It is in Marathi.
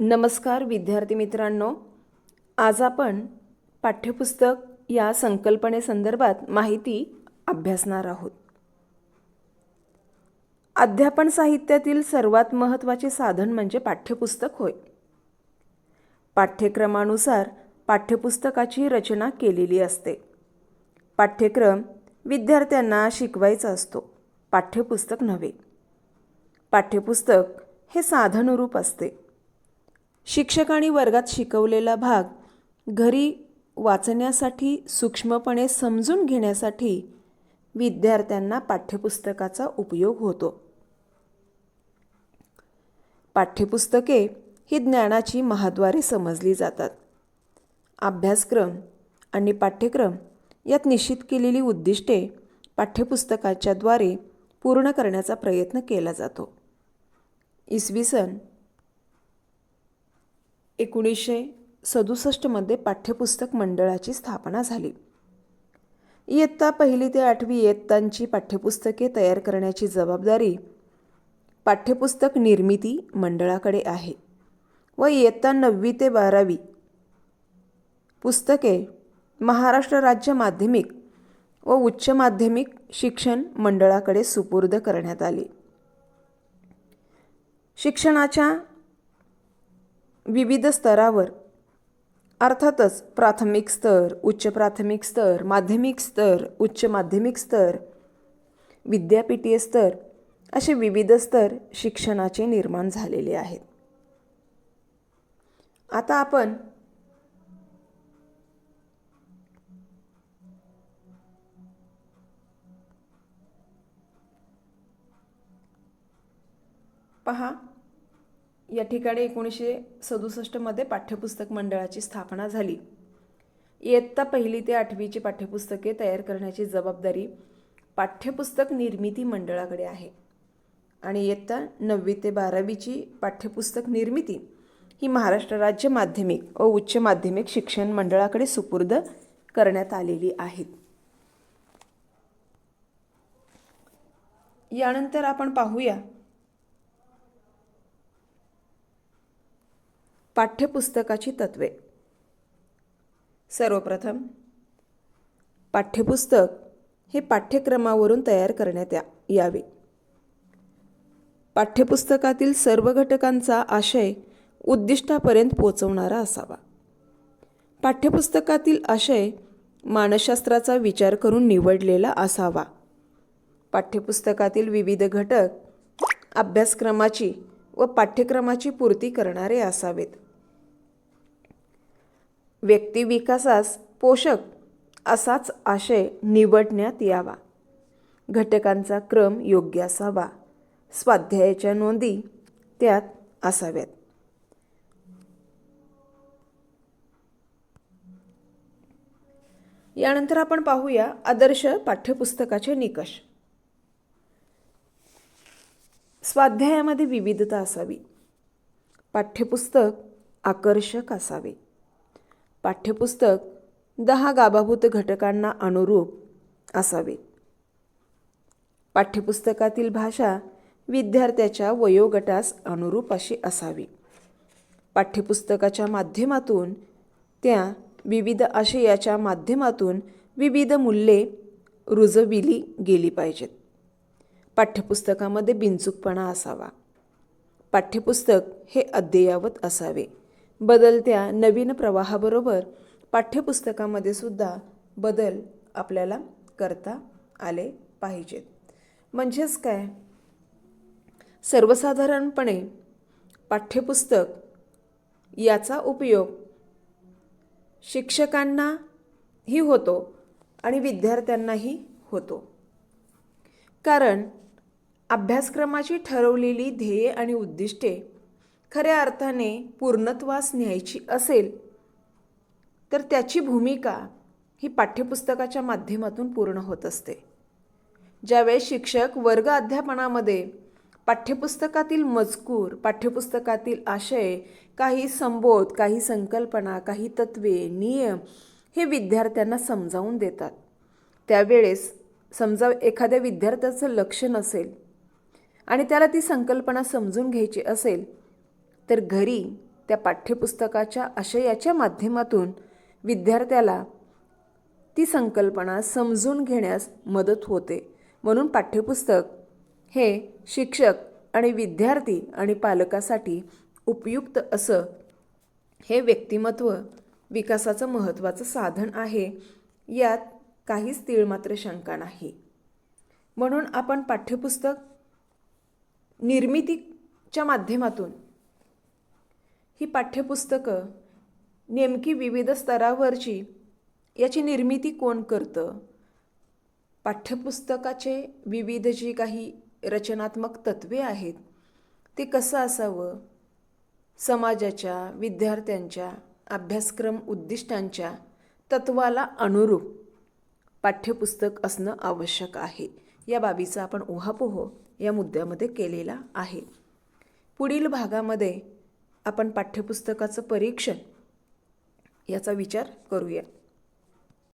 नमस्कार विद्यार्थी मित्रांनो आज आपण पाठ्यपुस्तक या संकल्पनेसंदर्भात माहिती अभ्यासणार आहोत. अध्यापन साहित्यातील सर्वात महत्त्वाचे साधन म्हणजे पाठ्यपुस्तक होय. पाठ्यक्रमानुसार पाठ्यपुस्तकाची रचना केलेली असते. पाठ्यक्रम विद्यार्थ्यांना शिकवायचा असतो पाठ्यपुस्तक नव्हे. पाठ्यपुस्तक हे साधनरूप असते. शिक्षकांनी वर्गात शिकवलेला भाग घरी वाचण्यासाठी सूक्ष्मपणे समजून घेण्यासाठी विद्यार्थ्यांना पाठ्यपुस्तकाचा उपयोग होतो. पाठ्यपुस्तके ही ज्ञानाची महाद्वारे समजली जातात. अभ्यासक्रम आणि पाठ्यक्रम यात निश्चित केलेली उद्दिष्टे पाठ्यपुस्तकाच्याद्वारे पूर्ण करण्याचा प्रयत्न केला जातो. इसवी सन एकोणीसशे सदुसष्टमध्ये पाठ्यपुस्तक मंडळाची स्थापना झाली. इयत्ता पहिली ते आठवी इयत्तांची पाठ्यपुस्तके तयार करण्याची जबाबदारी पाठ्यपुस्तक निर्मिती मंडळाकडे आहे व इयत्ता नववी ते बारावी पुस्तके महाराष्ट्र राज्य माध्यमिक व उच्च माध्यमिक शिक्षण मंडळाकडे सुपूर्द करण्यात आली. शिक्षणाच्या विविध स्तरावर अर्थातच प्राथमिक स्तर उच्च प्राथमिक स्तर माध्यमिक स्तर उच्च माध्यमिक स्तर विद्यापीठीय स्तर असे विविध स्तर शिक्षणाचे निर्माण झालेले आहेत. आता आपण पहा या ठिकाणी एकोणीसशे सदुसष्टमध्ये पाठ्यपुस्तक मंडळाची स्थापना झाली. इयत्ता पहिली ते आठवीची पाठ्यपुस्तके तयार करण्याची जबाबदारी पाठ्यपुस्तक निर्मिती मंडळाकडे आहे. आणि इयत्ता नववी ते बारावीची पाठ्यपुस्तक निर्मिती ही महाराष्ट्र राज्य माध्यमिक व उच्च माध्यमिक शिक्षण मंडळाकडे सुपूर्द करण्यात आलेली आहेत यानंतर आपण पाहूया पाठ्यपुस्तकाची तत्वे. सर्वप्रथम पाठ्यपुस्तक हे पाठ्यक्रमावरून तयार करण्यात या यावे. पाठ्यपुस्तकातील सर्व घटकांचा आशय उद्दिष्टापर्यंत पोचवणारा असावा. पाठ्यपुस्तकातील आशय मानसशास्त्राचा विचार करून निवडलेला असावा. पाठ्यपुस्तकातील विविध घटक अभ्यासक्रमाची व पाठ्यक्रमाची पूर्ती करणारे असावेत. व्यक्तिविकासास पोषक असाच आशय निवडण्यात यावा. घटकांचा क्रम योग्य असावा. स्वाध्यायाच्या नोंदी त्यात असाव्यात. यानंतर आपण पाहूया आदर्श पाठ्यपुस्तकाचे निकष. स्वाध्यायामध्ये विविधता असावी. पाठ्यपुस्तक आकर्षक असावे. पाठ्यपुस्तक दहा गाभाभूत घटकांना अनुरूप असावे. पाठ्यपुस्तकातील भाषा विद्यार्थ्याच्या वयोगटास अनुरूप अशी असावी. पाठ्यपुस्तकाच्या माध्यमातून त्या विविध आशयाच्या माध्यमातून विविध मूल्ये रुजविली गेली पाहिजेत. पाठ्यपुस्तकामध्ये बिनचूकपणा असावा. पाठ्यपुस्तक हे अद्ययावत असावे. बदलत्या नवीन प्रवाहाबरोबर पाठ्यपुस्तकामध्ये सुद्धा बदल आपल्याला करता आले पाहिजेत. म्हणजेच काय? सर्वसाधारणपणे पाठ्यपुस्तक याचा उपयोग शिक्षकांनाही होतो आणि विद्यार्थ्यांनाही होतो. कारण अभ्यासक्रमाची ठरवलेली ध्येये आणि उद्दिष्टे खऱ्या अर्थाने पूर्णत्वास न्यायची असेल तर त्याची भूमिका ही पाठ्यपुस्तकाच्या माध्यमातून पूर्ण होत असते. ज्यावेळेस शिक्षक वर्ग अध्यापनामध्ये पाठ्यपुस्तकातील मजकूर पाठ्यपुस्तकातील आशय काही संबोध काही संकल्पना काही तत्वे नियम हे विद्यार्थ्यांना समजावून देतात. त्यावेळेस समजा एखाद्या विद्यार्थ्याचं लक्ष नसेल आणि त्याला ती संकल्पना समजून घ्यायची असेल तर घरी त्या पाठ्यपुस्तकाच्या आशयाच्या माध्यमातून विद्यार्थ्याला ती संकल्पना समजून घेण्यास मदत होते. म्हणून पाठ्यपुस्तक हे शिक्षक आणि विद्यार्थी आणि पालकासाठी उपयुक्त असं हे व्यक्तिमत्व विकासाचं महत्त्वाचं साधन आहे यात काहीच तीळमात्र शंका नाही. म्हणून आपण पाठ्यपुस्तक निर्मितीच्या माध्यमातून ही पाठ्यपुस्तकं नेमकी विविध स्तरावरची याची निर्मिती कोण करतं? पाठ्यपुस्तकाचे विविध जी काही रचनात्मक तत्वे आहेत ते कसं असावं? समाजाच्या विद्यार्थ्यांच्या अभ्यासक्रम उद्दिष्टांच्या तत्वाला अनुरूप पाठ्यपुस्तक असणं आवश्यक आहे. या बाबीचा आपण उहापोह या मुद्द्यामध्ये केलेला आहे. पुढील भागामध्ये आपण पाठ्यपुस्तकाचं परीक्षण याचा विचार करूया.